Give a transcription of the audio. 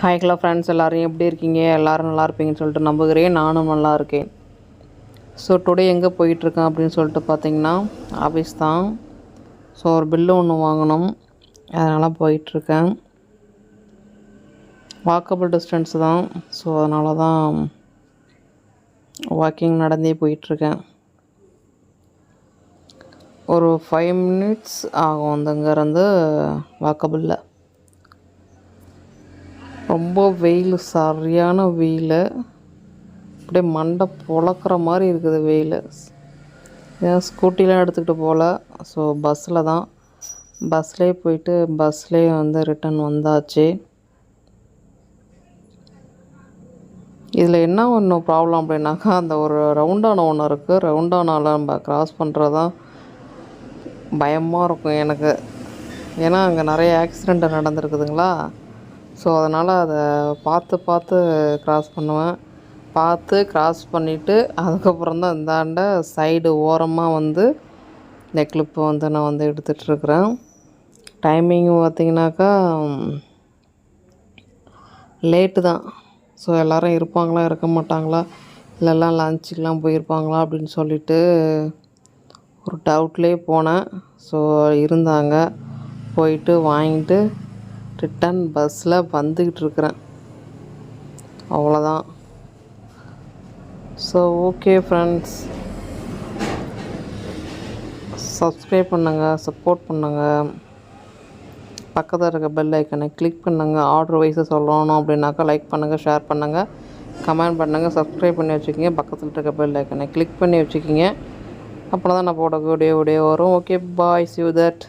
Hi hello friends எல்லோரும் எப்படி இருக்கீங்க? எல்லோரும் நல்லா இருப்பீங்கன்னு சொல்லிட்டு நம்புகிறேன். நானும் நல்லா இருக்கேன். ஸோ டுடே எங்கே போயிட்டுருக்கேன் அப்படின்னு சொல்லிட்டு பார்த்தீங்கன்னா ஆஃபீஸ் தான். ஸோ ஒரு பில்லு ஒன்று வாங்கணும். அதனால் போயிட்டுருக்கேன். வாக்கபிள் டிஸ்டன்ஸ் தான். ஸோ அதனால தான் வாக்கிங் நடந்தே போயிட்டுருக்கேன். ஒரு ஃபைவ் மினிட்ஸ் ஆகும் அந்த இங்கேருந்து வாக்கபிளில் ரொம்ப வெயில் சரியான வெயில். அப்படியே மண்டை பொழக்கிற மாதிரி இருக்குது வெயில். ஏன் ஸ்கூட்டிலாம் எடுத்துக்கிட்டு போகல. ஸோ பஸ்ஸில் தான். பஸ்லேயே போயிட்டு பஸ்லேயே வந்து ரிட்டன் வந்தாச்சு. இதில் என்ன ஒன்று ப்ராப்ளம் அப்படின்னாக்கா அந்த ஒரு ரவுண்டான ஒன்று இருக்குது ரவுண்டானால் நம்ம க்ராஸ் பண்ணுறது தான் பயமாக இருக்கும் எனக்கு. ஏன்னா அங்கே நிறைய ஆக்சிடெண்ட்டு நடந்திருக்குதுங்களா? ஸோ அதனால் அதை பார்த்து பார்த்து க்ராஸ் பண்ணுவேன். பார்த்து க்ராஸ் பண்ணிவிட்டு அதுக்கப்புறம் தான் இந்தாண்ட சைடு ஓரமாக வந்து இந்த கிளிப்பை வந்து நான் வந்து எடுத்துகிட்ருக்குறேன் டைமிங் பார்த்திங்கனாக்கா லேட்டு தான். ஸோ எல்லோரும் இருப்பாங்களா இருக்க மாட்டாங்களா? இல்லைல்லாம் லஞ்சுக்கெலாம் போயிருப்பாங்களா? அப்படின்னு சொல்லிட்டு ஒரு டவுட்லேயே போனேன். ஸோ இருந்தாங்க. போயிட்டு வாங்கிட்டு ரிட்டன் பஸ்ஸில் வந்துக்கிட்டு இருக்கிறேன் அவ்வளோதான் ஸோ ஓகே ஃப்ரெண்ட்ஸ் சப்ஸ்கிரைப் பண்ணுங்கள் சப்போர்ட் பண்ணுங்கள் பக்கத்தில் இருக்க பெல் ஐக்கனை கிளிக் பண்ணுங்கள் ஆர்டர் வைஸை சொல்லணும் அப்படின்னாக்கா லைக் பண்ணுங்கள் ஷேர் பண்ணுங்கள் கமெண்ட் பண்ணுங்கள் சப்ஸ்கிரைப் பண்ணி வச்சுக்கிங்க. பக்கத்தில் இருக்க பெல் ஐக்கனை கிளிக் பண்ணி வச்சுக்கிங்க. அப்புறம் தான் நான் போட வீடியோ வீடியோ வரும் ஓகே பாய் யூ தட்